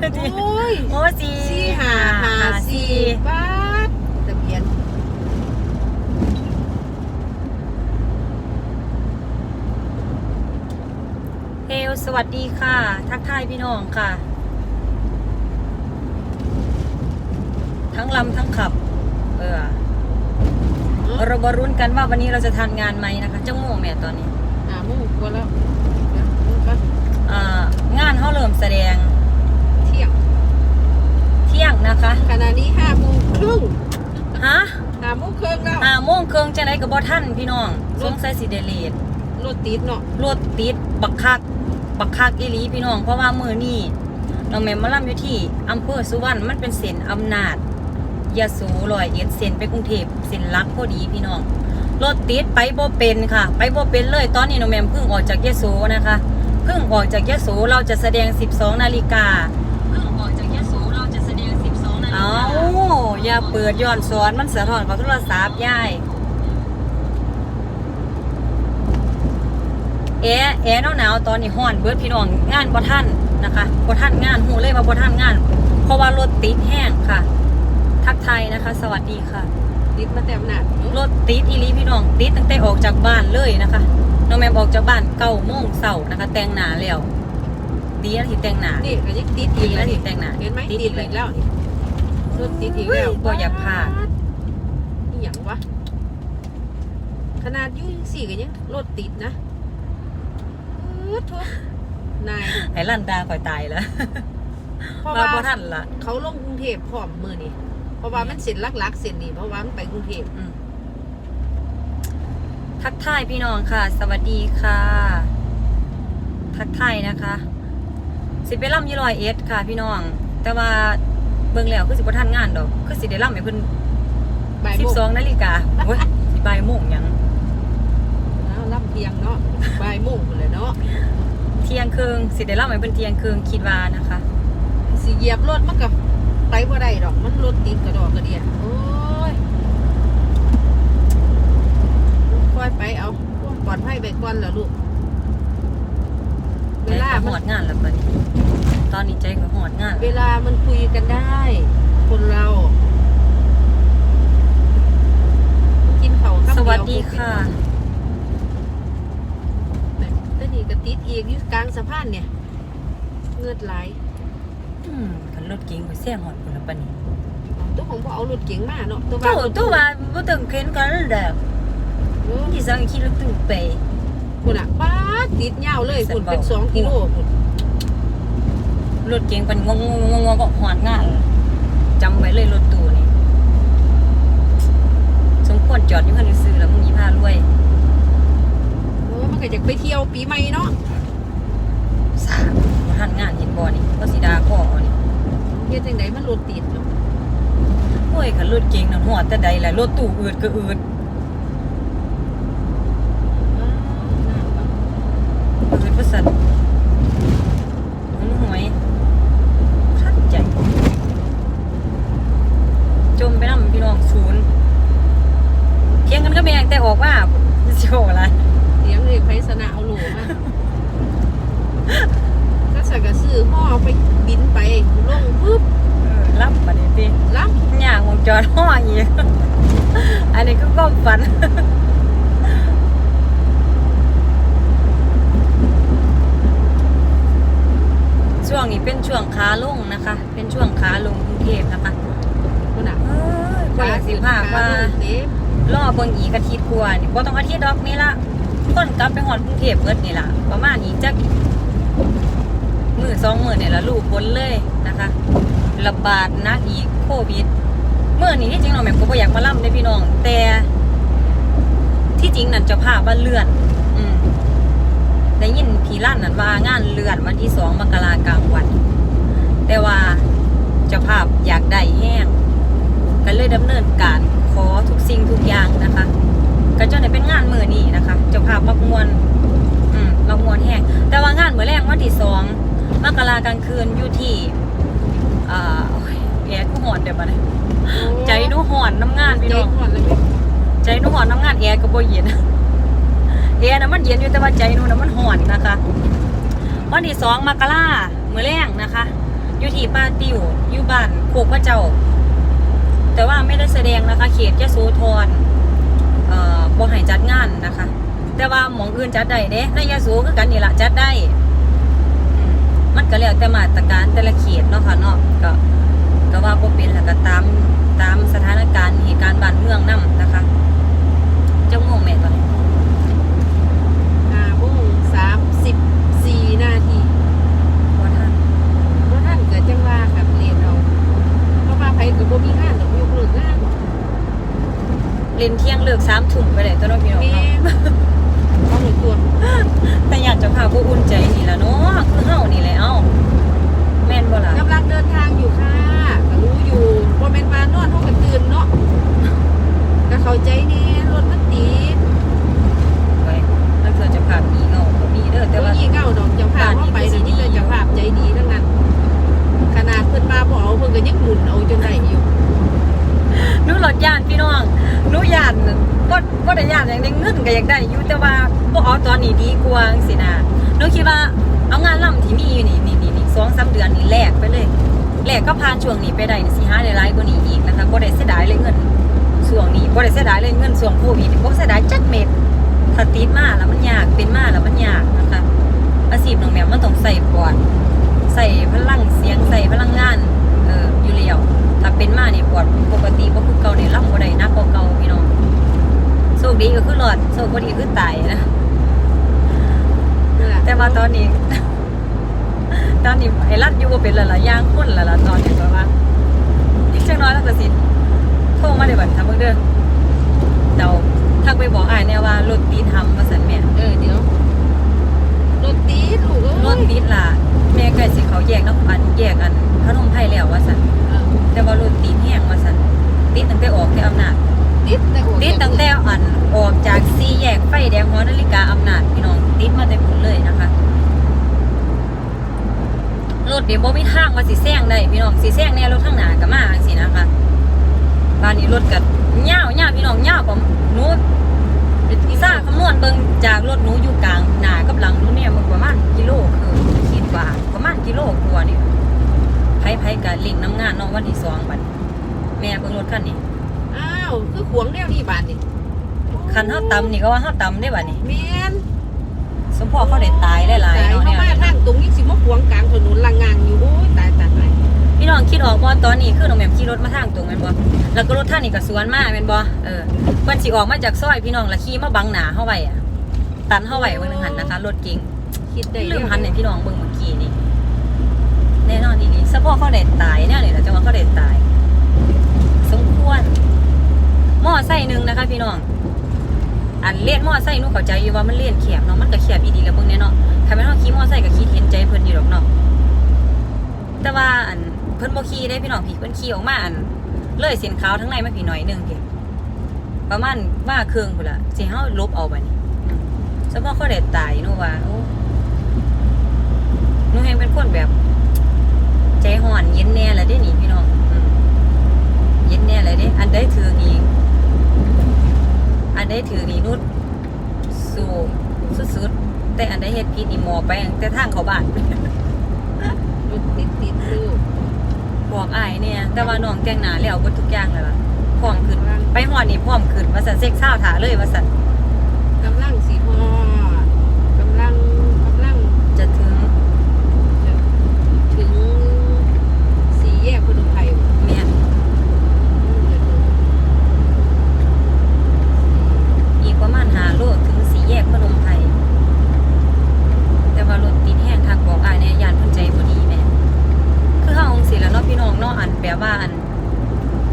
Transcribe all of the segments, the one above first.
โอ้ยโอ้สี่สี่ห้าห้าสี่บาททะเบียนเฮลสวัสดีค่ะ ทักทายพี่น้องค่ะ ทั้งลำทั้งขับ เออเราบรุ้นกันว่าวันนี้เราจะทานงานไหมนะคะเจ้าโม่วงแม่ตอนนี้อ่ามุ่งกลัวแล้วเดี๋ยวมุ่งก่อน อ่างานเขาเริ่มแสดง เที่ยง เที่ยงนะคะ ข ณะนี้ห้าโมงครึ่งฮะห้าโมงครึ่งแล้ว ห้าโมงเครื่องจะไหนกับบอท่านพี่น้องสงสัยสิเดเลดรถติดเนาะรถติดบักคักบักคักอีหลีพี่น้อง เพราะว่ามือนี่น้องแม่มาล่ำอยู่ที่อำเภอสุวรรณมันเป็นเส้นอำนาจยาสูลอยเอ็ดเส้นไปกรุงเทพเส้นหลักพอดีพี่น้องรถติดไปบ่เป็นค่ะ ไปบ่เป็นเลยตอนนี้น้องแม่เพิ่งออกจากยะโสนะคะเพิ่งออกจากยะโสเราจะแสดง 12 นาฬิกา อย่าเปิดย้อนสอนมันสะท้อนกับโทรศัพท์ยายแอร์แอร์หนาวๆตอนนี้ฮ้อนเบิดพี่น้องงานบ่ทันนะคะบ่ทันงานหูเลยว่าบ่ทันงาน เพราะว่ารถติดแห้งค่ะ ทักไทายนะคะ สวัสดีค่ะ ติดมาแต่อำนาจรถติดอีหลีพี่น้องติดตั้งแต่ออกจากบ้านเลยนะคะน้องแม่บอกจากบ้านเก้าโมงเสาร์นะคะ แต่งหน้าแล้วดีแล้วที่แต่งหน้านี่ก็ยังติดอีดีกแล้วนี่ที่แต่งหน้าเห็นไหมติติดดอีอีกกแล้วแล้วนี่ รถติดอีกแล้วบ่อยากพลาดนี่อย่างวะ ขนาดอยุ่จังสี่ก็ยังรถติดนะอื้อทุกนายไอ้ลันดาคอยตายแล้วเพราะมาว่าบ่ทันละเขาลงกรุงเทพพร้อมมือนี่เพราะว่ามันเส้นลักๆเส้นนี่เพราะว่ามันไปกรุงเทพอืมทักทายพี่น้องค่ะ สวัสดีค่ะ ทักทายนะคะ สิไปล่ำยี่ลอยเอสค่ะ พี่น้อง แต่ว่า เบิ่งแล้วคือสิบ่ทันงานดอก คือสิได้ล่ำให้เพิ่นบ่ายสิโมบงสองนาฬิกาโอ้ยสิบ่ายโมงหยังอ้าวรับเที่ยงเนาะบ่ายโมงหมดเลยเนาะเที่ยงครึ่งสิได้เล่าให้เป็นเที่ยงครึ่งคิดว่านะคะ สิเหยียบรถมันกับไปบ่ได้ดอก มันรถติดกระดอกกระเดียโอ้ยค่อยไปเอาความปลอดภัยไปก่อนแล้วลูกเวใจลาก็หมัอนดงานแล้วปะนี้ ตอนนี้ใจก็หอดงานเวลามันคุยกันได้ คนเรา กินเขาวคำสเยวัสดีค่ะแล้วนี่ก็ติดอีกอยู่กลางสะพานเนี่ย เงือดไหลอืมคันรถเก๋งไปแซงหอดคนละปะนี้ตัวของพ่อเอารถเก๋งมาเนาะตัวเจ้าบ้านตัวว่าบ่ต้องเข็นกันนั่นแหละเออที่สังคิดแล้วตึงไป คุณอะป้าดติดยาวเลยคุณเป็นสองกิโลคุณ รถเก๋งเป็นงงงงงก็หอดงานจำไว้เลยรถตู้นี่สมควรจอดอยู่คันซื้อแล้วมึงยี่พารวยโอ้มันก็จะไปเที่ยวปีใหม่เนาะสามบ่ทันงานเห็นบ่นี่ก็สิดาพ่อนี่เฮ็ดจังไดมันรถติดเนาะโอ้ยคันรถเก๋งนั่นหอดแต่ใดแหละรถตู้อืดก็อืดอ้าวน่าว่ะเป็นประสันหนหวยขัดใจ จมไปน้ำ พี่น้องศูนย์เทียงกันก็แม่งแต่ออกว่าจะโชว์อะไรเสียงเลยไพศนาเอาโหลมาก็ใส่กระซื้อห่อไปบินไปลงปุ๊บเออรับมาดิตีรับย่างวงจรห้ออีกอันนี้ก็ก็ฝันช่วงนี้เป็นช่วงขาลงนะคะ เป็นช่วงขาลงกรุงเทพนะคะ คุณอะ เอ้ยกว่า สิภาคว่าล่อเบิ่งอีกอาทิตย์กว่านี่บ่ต้องอาทิตย์ดอกนี่ละคนกลับไปฮอดกรุงเทพเบิดนี่ล่ะ ประมาณนี้จักมือสองมือเนี่ยละลูกพ้นเลยนะคะ ระบาดนักอีกโควิดเมื่อนี้ที่จริงเราแม่ก็บ่อยากมาล่ำได้พี่น้อง แต่ที่จริงนั่นจ้าภาพว่าเลื่อน อืมได้ยินพี่ลั่นนั่นว่างานเลื่อนวันที่สองมกรากลางวัน แต่ว่าจ้าภาพอยากได้แห้ง ดำเนินการขอทุกสิ่งทุกอย่างนะคะก็จนได้เป็นงานมือนี้นะคะเจ้าภาพมักมวนอืมมักมวนแห้งแต่ว่างานมือแรกวันที่สองมกรากลางคืนอยู่ที่อ่าโอ้ยแอร์กูหอนเดี๋ยวมาเลยใจหนูหอนน้ำงานพี่ใจน้องห่อนแล้วพี่ใจหนูหอนน้ำงานแอร์ก็บ่เย็นแอร์น่ะมันเย็นอยู่แต่ว่าใจหนูน่ะมันหอนนะคะ วันที่สองมกรามือแรงนะคะ อยู่ที่ป้าติวอยู่บ้านโคกพระเจ้า แต่ว่าไม่ได้แสดงนะคะ เขตยะโสธรเอ่อบ่ให้จัดงานนะคะ แต่ว่าหมองอื่นจัดได้เด้ในยะโสคือกันนี่ละจัดได้ มันก็แล้วแต่มาตรการแต่ละเขตเนาะค่ะเนาะก็ก็ว่าบ่เป็นแล้วก็ตามตามสถานการณ์เหตุการณ์บ้านเมืองนํนะคะเจ้าโมงแม่ตอนนี้ ห้าโมงสามสิบสี่นาที บ่ทัน เพราะท่านเกิดจังว่ากับเรียนเราเพราะว่าไผกับบ่มีงานดอกยกเลิกงาน เล่นเที่ยงเลิก3ทุ่มไปได้ตัวเนาะพี่น้องแม่เนาะนเอาหนึ่งตัวแต่อยากจะพาผู้อุ่นใจนี่ละเนาะคือเฮานี่แหละเอ้าแม่นบ่ล่ะกำลังเดินทางอยู่ค่ะก็รู้อยู่บ่แม่นมานอนเฮาก็ตื่นเนาะก็เข้าใจแน่รถมันติดไว้แล้วเธอจะพามีเงาก็มีเด้อแต่แต่ว่าว่ายี่เก้าดอกเจ้าภาพว่าไปเดี๋ยวนี้เจ้าภาพใจดีทั้งนั้น ขนาดเพิ่นมาบ่เอาเพิ่นก็ยังหมุนเอาจนได้อยู่ห นูหลดยานพี่น้องนูยานบ่บ่ได้ยานอย่างได้เงินก็อยากได้อยู่แต่ว่าบ่เอาตอนนี้ดีกว่าจังซี่นะนูคิดว่าเอางานล่ำที่มีอยู่นี่นี่นี่นี่2-3เดือนนี่แลกไปเลยแลกก็ผ่านช่วงนี้ไปได้นี่สิหาได้หลายกว่านี้อีกนะคะบ่ได้เสียดายเลยเงินช่วงนี้บ่ได้เสียดายเลยเงินช่วงโควิดนี่บ่เสียดายจักเม็ดถ้าติดมาแล้วมันยากเป็นมาแล้วมันยากนะคะอาชีพน้องแม่มมันต้องใส่ปอดใส่พลังเสียงใส่พลังงานเอออยู่แล้ว ถ้าเป็นมาเนี่ยปวดปกติบ่คือเก่าเนี่ยรับบ่ได้นักกว่าเก่าพี่น้องโชคดีก็คือรอดโชคบ่ดีคือตายนะนั่นล่ะแต่ว่าตอนนี้ ตอนนี้ไอ้รัดอยู่บ่เป็นและล่ะย่างคนและล่ะตอนนี้ก็ว่าอีกจังน้อยแล้วก็สิโทรมาได้บัดทำเบิ่งเด้อเดาทักไปบอกอ้ายแน่ว่ารถตีนทำว่าซั่นแม่เออเดี๋ยวรถติดลูกเอ้ยรถติดล่ะแม่ใกล้สิเขาแยกเนาะอันแยกอันพนมไพรแล้วว่าซั่น เออ แต่ว่ารถติดแห้งว่าซั่นติดตั้งแต่ออกแต่อำนาจ ติดแต่โอ้ ติดตั้งแต่อันออกจากสี่แยกไฟแดงหอนาฬิกาอำนาจพี่น้องติดมาแต่พุ่นเลยนะคะรถเดี๋ยวบ่มีทางว่าสิแซงได้พี่น้องสิแซงแน่รถข้างหน้าก็มาจังซี่นะคะบ้านนี้รถก็ยาวยาวพี่น้องยาวกว่าหนูเป็นที่ซ่าคำนวณเบิ่งจากรถหนูอยู่กลางหน้ากับหลังหนูเนี่ยมันประมาณกิโลคือคิดว่าประมาณกิโลกว่านี่ไผๆก็เลิงน้ำงานเนาะวันที่สองบัดแม่เบิ่งรถคันนี้อ้าวคือขวงแนวนี้บาดนี่คันเฮาตำนี่ก็ว่าเฮาตำได้บัดนี้แม่น สมพอเขาได้ตายหลายๆแต่เนาะเข้าเนี่ย มาทางตรงนี้สิมาขวงกลางถนนลังงางอยู่โอ้ยตายตายตายพี่น้องคิดออกบ่ตอนนี้คือน้องแหม่มขี่รถมาทางตรงแม่นบ่แล้วก็รถท่านนี่ก็สวนมาแม่นบ่เออเพิ่นสิออกมาจากซอยพี่น้องแล้วขี่มาบังหน้าเฮาไว้อะตันเฮาไว้เบิ่งหนึงหันนะคะรถเก๋งคิดได้ลืมหันให้พี่น้องเบิ่งเมื่อกี้นี่แน่นอนอีนี่สมพอเขาได้ตายแน่เลยล่ะจังว่าเขาได้ตาย สมควรมอไซค์หนึงนะคะ พี่น้อง อันเลียนมอไซค์หนูเข้าใจอยู่ว่ามันเลียนแคบเนาะมันก็แคบอีดีแล้วเบิ่งแน่เนาะถ้าแม่นเฮาขี่มอไซค์ก็คิดเห็นใจเพิ่นอยู่ดอกเนาะแต่ว่าอันเพิ่นบ่ขี่ได้พี่น้องพี่เพิ่นขี่ออกมาอันเลยเส้นขาวทั้งในมาพี่หน่อยนึงพี่ประมาณว่าเครื่องพุ่นล่ะสิเฮาลบเอาบัดนี้สมมุติเขาได้ตายหนูว่าโอ้หนูเห็นเป็นคนแบบ ใจห่อนเย็นแน่แล้วเด้นี่พี่น้องเย็นแน่เลยเด้อันใดถืออีก อันใดถือนี่นุดสู้สุดๆแต่อันใดเฮ็ดผิดนี่หมอไปตั้งแต่ทางเขาบ้านรถติดติดลูกบอกอายเนี่ย แต่ว่าน้องแต่งหน้าแล้วเบิดทุกอย่างแล้วล่ะพร้อมขึ้น ไปหอดนี่พร้อมขึ้นว่าสันเซ็กเศร้าถาเลยว่าสันกำลังสีพอกำลังกำลังจะถึง จะถึงสี่แยกพนมไพร เมียนอีกประมาณหาโลถึงสี่แยกพนมไพรแต่ว่ารถติดแห้งทางบอกอายเนี่ยยานเพิ่นใจบ่ดีแม่คือเฮาอง สิแล้วเนาะพี่น้องเนาะอันแปลว่าอัน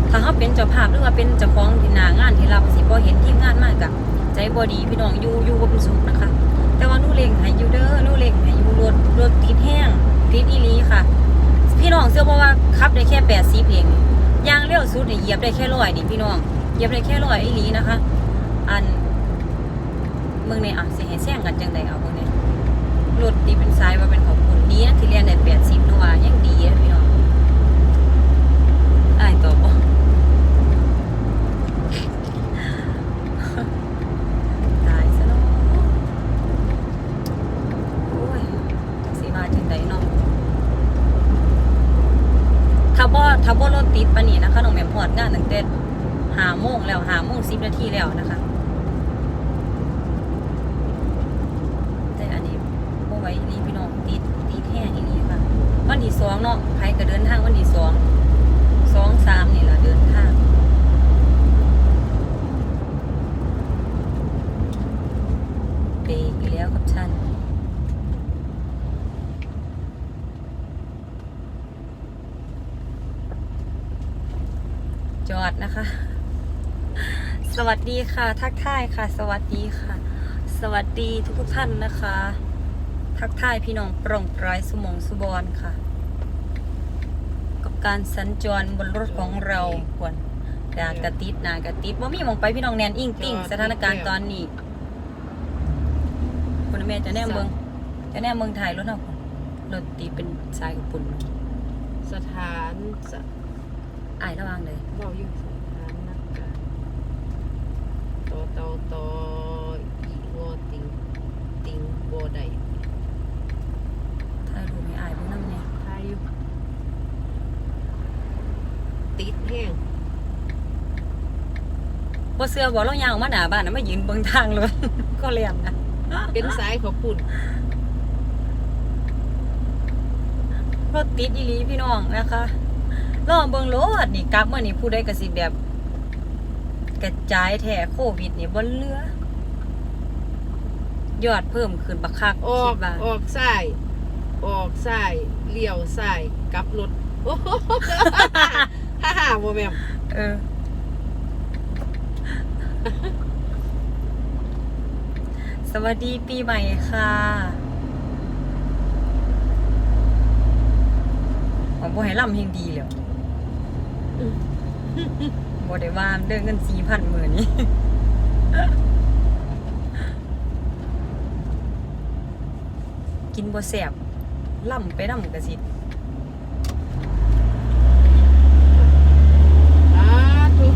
ถ้าเฮาเป็นเจ้าภาพหรือว่าเป็นเจ้าของที่นางานที่รับสิบ่เห็นทีมงานมากกะใจบ่ดีพี่น้องอยู่อยู่บ่เป็นสุขนะคะ แต่ว่านู่เล็งให้อยู่เด้อนู่เล็งให้อยู่รถรถติดแห้งติดอีลีค่ะ พี่น้องเชื่อบ่ว่าขับได้แค่80เองยางเร็วสุดเนี่ยเหยียบได้แค่ร้อยนี่พี่น้องเหยียบได้แค่ร้อยอีลีนะคะ อันเมืองในอะสิให้แซงกันจังไดเอาเบิ่งเนี่ยรถดีเป็นสายว่าเป็นของคุณดีนะที่เรียนได้80หนูว่ายังดีนะพี่น้องอ้ายตอบบ่ ตายซะเนาะโอ้ยจักสิว่าจังไดเนาะ งานตั้งแต่หาโมงแล้วหาโมงสิบ นาทีแล้วนะคะ แต่อันนี้พวกไว้อีหลีพี่น้องติดติดแห้งอีหลีค่ะ วันที่สองเนาะใครก็เดินทางวันที่สองสองสามนี่แหละเดินทาง เบรกอีกแล้วกับฉัน จอดนะคะ ส วัสดีค่ะ ทักทายค่ะ สวัสดีค่ะ สวัสดีทุกทุกๆท่านนะคะ ทักทายพี่น้องโปร่งปรายสมองสุบอนค่ะ กับการสัญจรบนรถของเราควรดากระติดหนากระติดว่ามีหมองไปพี่น้องแนนอิงติ้งสถานการณ์ตอนนี้คุณแม่จะแน่เมืองจะแน่เมืองไทยรถเอาพุ่นรถตีเป็นสายกับปุ่นสถานสะอายระวังเลยเว้าอยู่สถานนักการตอตอตออีงอติงติงบ่ได้ ถ่ายรูปให้อายเบิ่งน้ำเนี่ย ทายอยู่ติดแห้ง บ่เสื้อบ่เรายางออกมาหน้าบ้านนะมายืนเบิ่งทางเลย ก็เลียนนะเป็นสายเขาปุ่นรถติดอีหลีพี่น้องนะคะลองเบิ่งรถนี่กลับมานี่ผู้ใดก็สิแบบ กระจายแท้โควิดนี่บ่เหลือยอดเพิ่มขึ้นบักคักออคิกดว่าออกซ้ายออกซ้ายเลี้ยวซ้ายกลับรถโอ้โหฮ่าฮ่าโมแมมเออ สวัสดีปีใหม่ค่ะผมบ่ให้ล่ำเฮงดีแล้วบ่ได้ว่าเดินเงินสี่พันมือนี้กินบ่แสบล่ำไปล่ำกะสิ อ่าทุก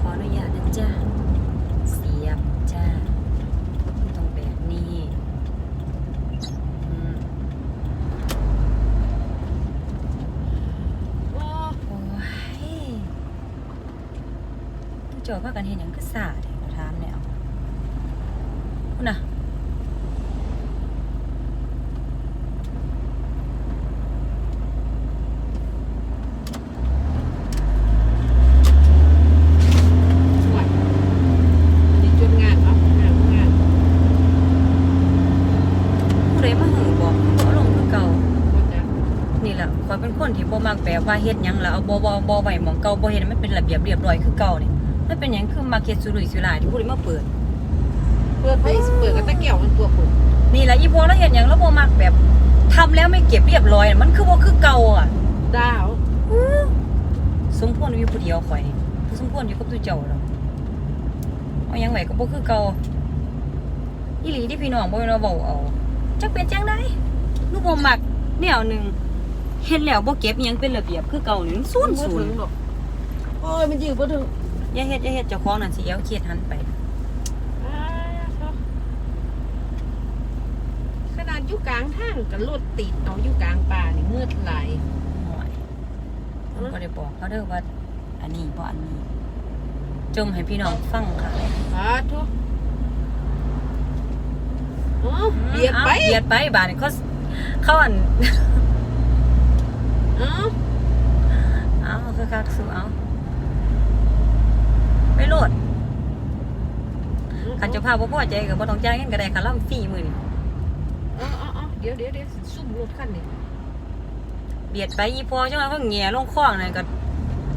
ขออนุญาตนะจ๊ะ เสียบจ้าตรงแบบนี้อืม โอ้ โอ้ยตู้โจ พากันเห็นอางก็สาแถวถามเนี่ยคุณน่ะไหวนี่จุดงานเนาะงานงานผู้ใดมาหือบอกบ่ลงคือเก่านี่แหละคอเป็นคนที่บ่มักแบบว่าเฮ็ดหยังแล้วเอาบ่บ่บ่ไว้หมองเก่าบ่เฮ็ดมันเป็นระเบียบเรียบร้อยคือเก่านี่ มันเป็นหยังคือมักเฮ็ดสุรุ่ยสุร่ายที่ผู้ใดมาเปิด เปิดไฟเปิดกระตะแก้วมันตัวปุ่นนี่แหละอีพอเราเห็นอย่างเราบ่มักแบบทำแล้วไม่เก็บเรียบร้อยน่ะมันคือว่าคือเก่าอะดาวอื้อสมควรอยู่ผู้เดียวข่อยนี่บ่สมควรอยู่กับตัวเจ้าดอกเอาหยังไว้ก็บ่คือเก่าอีหลีที่พี่น้องบ่แม่นว่าเว้าเอาจักเป็นจังได๋หนูบ่มักแนวหนึงเฮ็ดแล้วบ่เก็บอิหยังเป็นระเบียบคือเก่านี่ศูนย์บ่ศูนถึย์งหรอกโอ้ยมันยืดบ่ถึง อย่าเฮ็ดอย่าเฮ็ดเจ้าของนั่นสิเอาเครียดหันไปอ่าครับขนาดอยู่กลางทางกับรถติดเอาอยู่กลางป่านี่มืดหลายหน่อยผมก็ได้บอกเขาเด้อว่า อันนี้บ่อันนี้ จมให้พี่น้องฟังค่ะสาธุอ๋อเบียดไปอ้าเบียดไปบาดนี้เขาเขาอัน อ๋อ เอาคือคักสู้เอา ไปโลดคันเจ้าภาพบ่พอใจก็บ่ต้องจ่ายเงินก็ได้ค่ะล่ำฟรีมื้อนี้อ๋ออ๋ออ๋อเดี๋ยวเดี๋ยวเดี๋ยวซุ่มรถคันนี้เบียดไปอีพอจังว่าเขาแหง่ลงคลองนั่นก็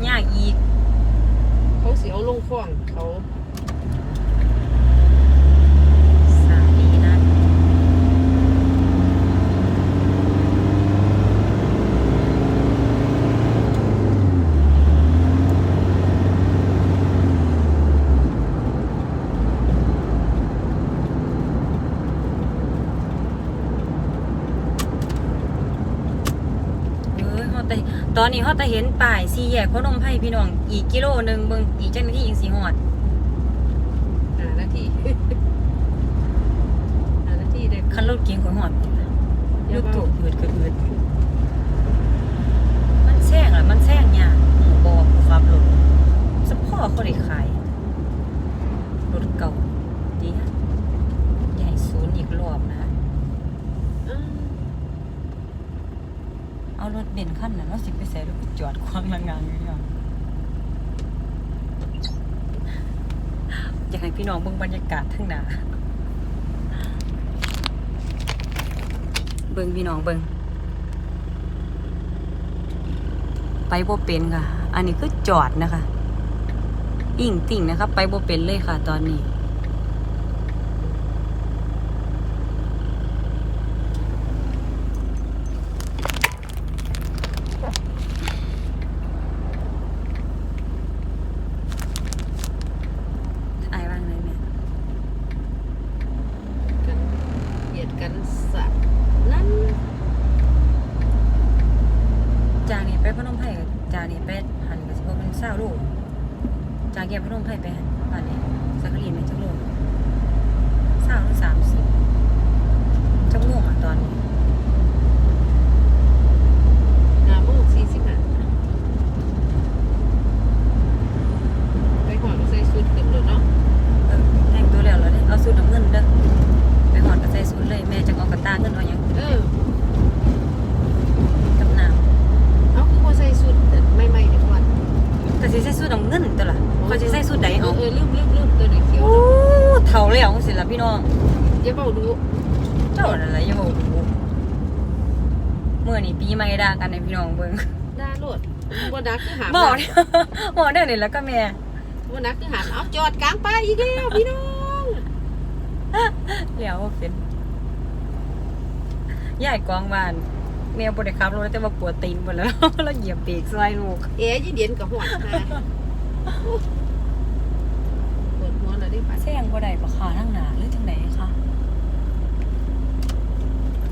ยากอีก เขาเสียวลงคลองเขา สาดีนะเอ้ยเฮาแต่ต อนนี้เฮาแต่เห็นป้ายสี่แยกพนมไพรพี่น้อง อีกกิโลหนึงเบิ่งอีกจังนาทีจังสิฮอดหานาทีคันรถเก๋งข่อยหอดยูทูบอืดก็อืดมันแซงอะมันแซงยากหมู่บอกผู้ขับรถสปอร์เขาได้ขายรถเก่าดีฮะใหญ่ศูนย์อีกรอบนะ อืม เอารถเบนซ์คันนั้นว่าสิไปใส่รถ จอดควางงานอยู่อย่างอยากให้พี่น้องเบิ่งบรรยากาศทั้งหนาเบิ่งพี่น้องเบิ่งไปบ่เป็นค่ะ อันนี้คือจอดนะคะ อิ่งติ่งนะคะ ไปบ่เป็นเลยค่ะตอนนี้ อายว่างเลยแม่ กันเบียดกันสะนั่น จากนี้ไปพนมไพรกับจากนี้ไปหันกับสิบเป็นเศร้าลูกากแยกพนมไพรไปหันบ้านนี้สักกะลีนเป็นจักโลเศร้าหรือสามสิบจักโมงอะตอนนี้ หาโมงสี่สิบห้าไปหอดใส่สุดขึ้นรถเนาะ เออแต่งตัวแล้วเราได้เอาสูตรน้ำเงินเด้อไปหอดกระใส่สูตรเลยแม่จะเอากระตาเงินเอาหยัง เออ กับน้ เอาคือบ่ใส่สุดไม่ไม่ๆเดี๋ยวก่อนำแต่สิใส่สูตรน้ำเงินตัวล่ะเขาสิใส่สูตรใดเอา เออลืมลืมลืมตัวไหนเขียว โอ้เท่าแล้วสิล่ะพี่น้อง อย่าเบาดู เจ้าอะไรอย่าบอกดูเมื่ อนี้ปีใหม่ด่ากันในพี่น้องเบิ่งหน้าโลดบ่นักคือหามบอกเนี่ยบอกเนี่ยนี่แล้วก็แม่บ่นักคือหามเอาจอดกลางป่าอีกแล้วพี่น้องเหลียวบ่เป็นยายกองบ้านแมวบ่ได้ขับรถแต่ว่าปวดตีนหมดแล้วแล้วเหยียบเบรกซอยลูกเอ๋ยี่เดียนกับหัวหาปวดหัวแล้วได้ปะแซงบ่ได้บ่ขาทางหน้าหรือจังไดคะ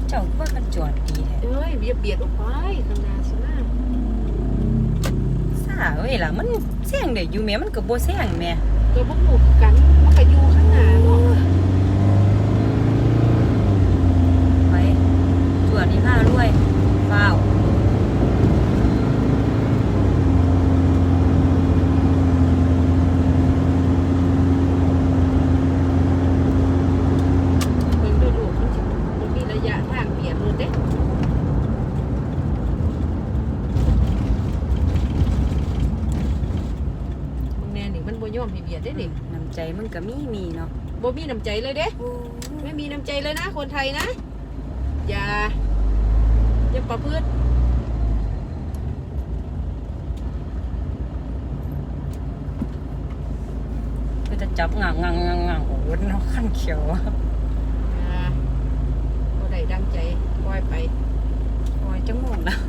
เจ้าคือว่ามันจอดดีแท้เอ้ยเบียดเบียดออกไปข้างหน้าใช่ไหมซ่าเว้ยล่ะมันแซงได้อยู่แม่มันก็บ่แซงแม่ก็บ่หมู่กันมันก็อยู่ข้างหน้าเนาะไปจวดนี่พารวยฟ้าว เพิ่นดูดูมันสิมันมีระยะทางเบียดรถเด้มึงแน่นี่มันบ่ ยอมให้เบียดได้นี่น้ำใจมันก็มีมีเนาะบ่มีน้ำใจเลยเด้โอ้ไม่มีน้ำใจเลยนะคนไทยนะ อย่า อย่าประพฤติก็จะจับงางงางงางงางโอ้โหเนาะขั้นเขียวอะอย่าบ่ได้ดังใจปล่อยไปโอ้ยจังหวงแล้ว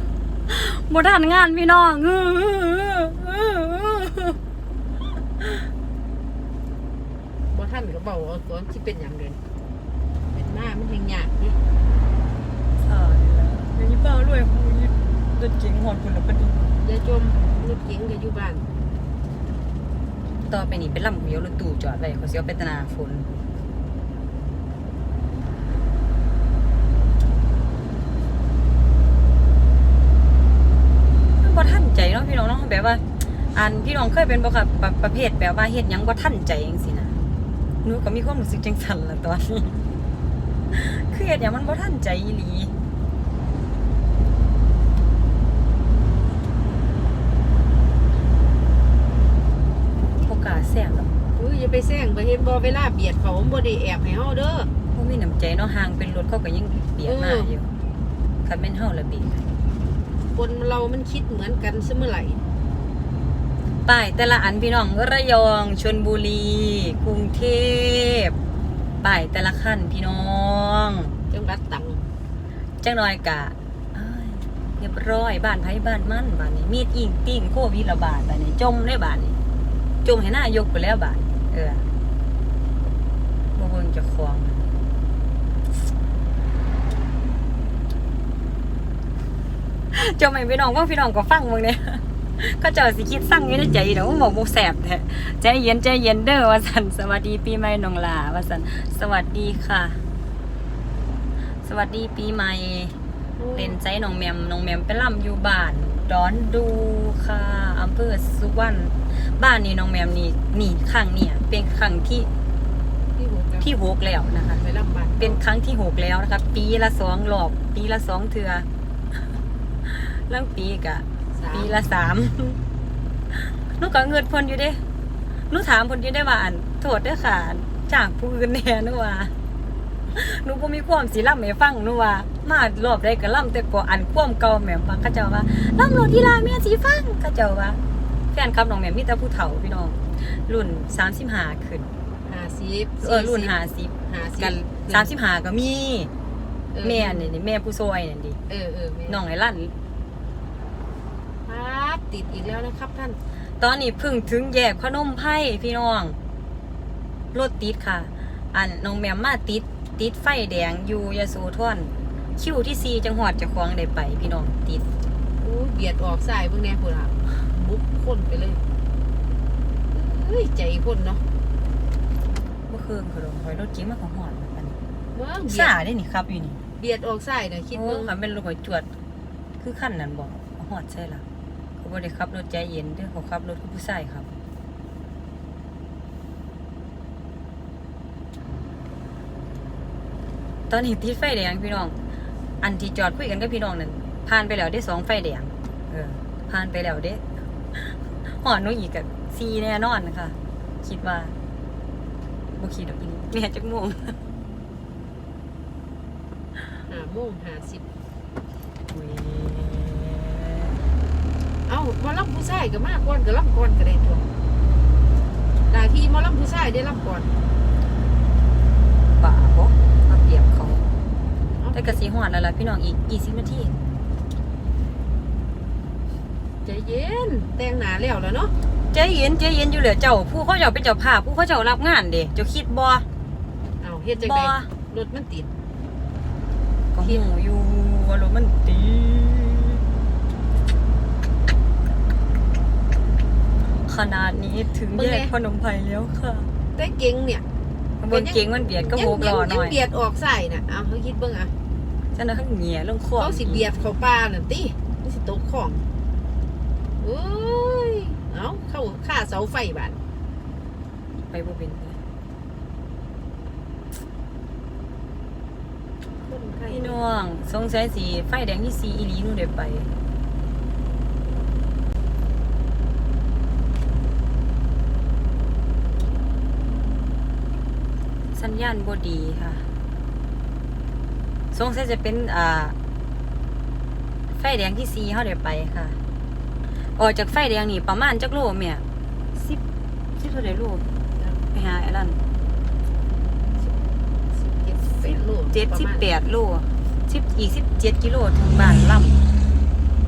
บ่ทันงานพี่น้องอื้ออื้ออื้ออื้อ บ่ท่านก็เบาเอาตอนที่เป็นอย่างเดินเป็นมามันเฮงยากนี่สายแล้วเดี๋ยวนี้ป้ารวยคูนี่รถเก๋งหอดคุณแล้วปะนี่อย่าจมรถเก๋งก็อยู่บ้านต่อไปนี่เป็นลำเดียวรถตู้จอดไว้เขาสิเอาไปตนาฝนมันบ่ทันใจเนาะพี่น้องเนาะแบบว่าอันพี่น้องเคยเป็นบ่ค่ะประประเภทแบบว่าเฮ็ดหยังบ่ทันใจจังซี่นะ หนูก็มีความรู้สึกจังซั่นล่ะตอนนี้คือเฮ็ดหยังมันบ่ทันใจอีหลีบ่กล้าแซงหรอกอุ้ยอย่าไปแซงไปเห็นบ่เวลาเบียดเขามันบ่ได้แอบให้เฮาเด้อบ่มีน้ำใจเนาะห่างเป็นรถเขาก็ยังเบียดมาเอออยู่คันแม่นเฮาละเบียดคนเรามันคิดเหมือนกันเสมอไหร่ ป้ายแต่ละอันพี่น้องระยองชลบุรี กรุงเทพป้ายแต่ละขั้นพี่น้องจังหวัดตังจังน้อยกะเอ้ยเรียบร้อยบ้านไผบ้านมันบ้านนี้มีดอิงติ่งโควิดระบาดบ้านนี้จมได้บ้านนี้จมให้หน้ายกไปแล้วบ้านเออบ่เบิ่งเจะคลองจมให้พี่น้องว่าพี่น้องก็ฟังเบิ่งเนี่ย ก็เจ้าสิคิดสั่งอยู่ในใจเดี๋ยวบอกบ่แสบแท้ใจเย็นใจเย็นเด้อว่าสันสวัสดีปีใหม่น้องหลาว่าสันสวัสดีค่ะ สวัสดีปีใหม่โอ้ยเล่นใจน้องแมมน้องแมมไปล่ำอยู่บ้านดอนดูค่ะอำเภอสุวรรณบ้านนี้น้องแมมนี่นี่ครั้งเนี่ย เป็นครั้งที่ที่หัวกับที่หกแล้วนะคะไปลำบากเป็นครั้งที่หกแล้วนะคะ ปีละสองรอบปีละสองเทือเรื่องปีกะสาม ปีละสามหนูก็เงินเพนอยู่เด้หนูถามเพนอยู่ได้ว่าอันโทษเด้อค่ะจากผู้อื่นแน่หนูว่าหนูก็มีความสิล่ำให้ฟังหนูว่า มารอบใดก็ล่ำแต่ก็อันความเก่าแหม่มว่าเขาเจ้าว่าล่ำโหลดทีลาแม่สิฟังเขาเจ้าว่าแฟนคลับน้องแหม่มมีแต่ผู้เฒ่าพี่น้องรุ่น35ขึ้นห้าสิบเออรุ่น50ห้าสิบกัน35ก็มีเออแม่นี่นี่แม่ผู้ซอยนั่นดิเออเออแม่น้องไอ้ลั่นครับ ติดอีกแล้วนะครับท่าน ตอนนี้เพึ่งถึงแยกพนมไพ่พี่น้องรถติดค่ะ อันน้องแมมมาติด ติดไฟแดงอยู่ยาโสธรคิวที่ซีจังหวัดจะคลองได้ไป พี่น้องติดอู้เบียดออกสายเพิ่งแน่พุ่นอะบุกคนไปเลยเฮ้ยใจคนเนาะเมื่อคืนคือหอยรถเก๋งมาของหอดเหมือนกันเมื่อเบียสาดได้นี่ครับอยู่นี่เบียดออกสายน่ะคิดโอ้เบิ่งค่ะเป็นรถหอยจวด คือขั้นนั้นบอกหอดใช่ละ เขาบ่ได้ขับรถใจเย็นเด้อเขาขับรถคือผู้ชายครับตอนนี้ติดไฟแดงพี่น้อง อันที่จอดคุยกันกับพี่น้องนั่นผ่านไปแล้วได้สองไฟแดงเออผ่านไปแล้วเด้หอนหนูอีกกับซีแน่นอนค่ะ คิดว่าบ่คิดดอกอีนี่แม่จักโมงห้าโมงห้าสิบอุ๊ย เอ้าหมอลำผู้ชายก็มากก่อนก็ลำก่อนก็ได้ตัวหน้าที่หมอลำผู้ชายได้ลำก่อนป่าบ่มาเปรียบเขาเอ้าแต่กะสีหอนแล้วล่ะพี่น้องอีก20นาทีใจเย็นแต่งหน้าแล้วแล้วเนาะใจเย็นใจเย็นอยู่เหลือเจ้า ผู้เขาเจ้าเป็นเจ้าภาพผู้เขาเจ้ารับงานเด้เจ้าคิดบ่เอาเฮ็ดจังบ่ไดรถมันติดก็หูอยู่ว่ารถมันติด ขนาดนี้ถึงแยกพนมไพรแล้วค่ะแต่เก่งเนี่ยบนเก๋งมันเบียดก็โบกยัรอหยัน่อยเบียดออกใส่น่ะเอาเขาคิดเบิ่งอะฉะนั้นเขาเหงียลงคอเขาสิเบียดเขาปลาน่ะติมันสิตกของโอ้ยเอาเข้าค่าเสาไฟบาดไปบ่เป็นเลยคนไข้พี่น้องสงสัยสีไฟแดงที่สีอีหลีนู่นเดี๋ยวไป สัญญาณบดีค่ะ สงสัยจะเป็นอ่า ไฟแดงที่สีเขาเดี๋ยวไปค่ะ ออกจากไฟแดงนี่ประมาณจักโลเมียสิบสิบเท่าไหร่โลไปหาไอ้นั่นสิบเจ็ดแปดโลเจ็ดสิบประมาณแปดโลสิบอีกสิบเจ็ดกิโลถึงบ้านล่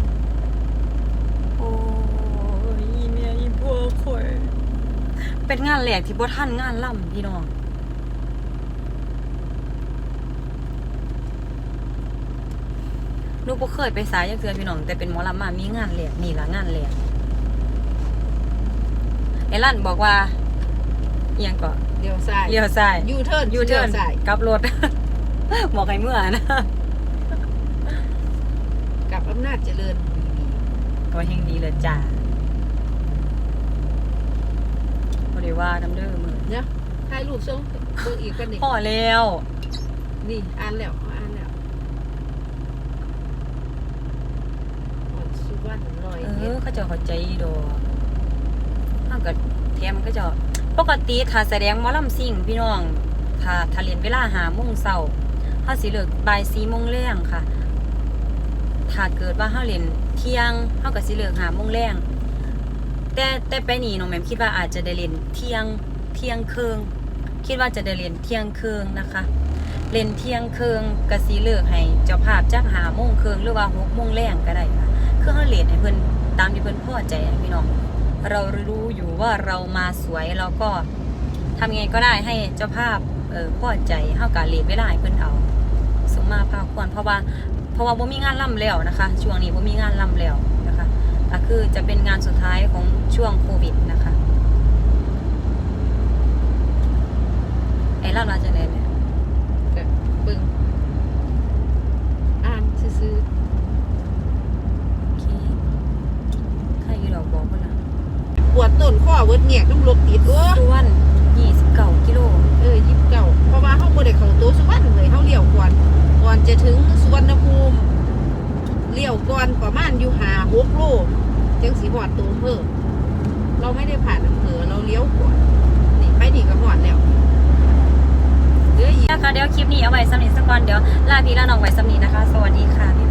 ำโอ้ยอีเมียอีบัวข่อยเป็นงานแหลกที่บ่ท่านงานล่ำพี่น้อง ห นูบ่เคยไปสายจักเทื่อพี่น้องแต่เป็นหมอลำมามีงานแหลกนี่ล่ะงานแหลกไอ้ลั่นบอกว่าเอียงก็เดี๋ยวซ้ายเลี้ยวซ้ายยูเทิร์นยูเทิร์นลี้วซ้ายกลับรถบอกให้เมื่อนะกลับอำนาจเจริญก็เฮงดีเลยจ้าบริว่าน้ำเด้อมือเนี่ยถ่ายรูปส่งเบิ่งอีกกันนี่พ่อแล้ว นี่อ่านแล้วอ่านแล้วอ่อนสุวรรณล อเขาจะเข้าใจดอกห้างกับแถมเขาจะปกติถ้าแสดงหมอลำซิ่งพี่น้องถ้าถ้าเรียนเวลาหาโมงเช้าเขาสิเลิกบ่ายสี่โมงแรงค่ะ ถ้าเกิดว่าเขาเรียนเที่ยงเขาก็สิเลิกหาโมงแรงแต่แต่ไปนี่น้องแมมคิดว่าอาจจะได้เรียนเที่ยงเที่ยงครึ่งคิดว่าจะได้เรียนเที่ยงครึ่งนะคะเรียนเที่ยงเครึ่งก็สิเลิกให้เจ้าภาพจักหาโมงเครึ่งหรือว่าหกโมงแรงก็ได้ค่ะคือเขาเรียนให้เพิ่อน ตามที่เพิ่อนพ่อใจพี่น้อง เรารู้อยู่ว่าเรามาสวยเราก็ทำยังไงก็ได้ให้เจ้าภาพเออพอใจเฮากาเรียนเวลาให้เพิ่นเอาสมมาภาควรเพราะว่าเพราะว่าบ่มีงานล่ำแล้วนะคะ ช่วงนี้บ่มีงานล่ำแล้วนะคะก็คือจะเป็นงานสุดท้ายของช่วงโควิดนะคะไอ้ล่ำมาจากไหนเนี่ย ก็เบิ่ง ซื้อ โอเคใครอยู่ดอกบอกคนละ ป วดต้นข้อเวิร์ดแงกน้ำรถติดโอ้ส่วน29กิโลเออยิบเก่าเพราะว่าเขาบ่ได้เข้าตัวสุวรรณเลยเขาเลี้ยวก่อนก่อนจะถึงสุวรรณภูมิเลี้ยวก่อนประมาณอยู่หาหกโลจังสีหอดตัวอำเภอเราไม่ได้ผ่านอำเภอเราเลี้ยวก่อนนี่ไปนี่ก็หอดแล้วเหลืออีกนะคะเดี๋ยวคลิปนี้เอาไว้สำนีสักก่อนเดี๋ยวลาพี่ลาน้องไว้สำนีนะคะ สวัสดีค่ะพี่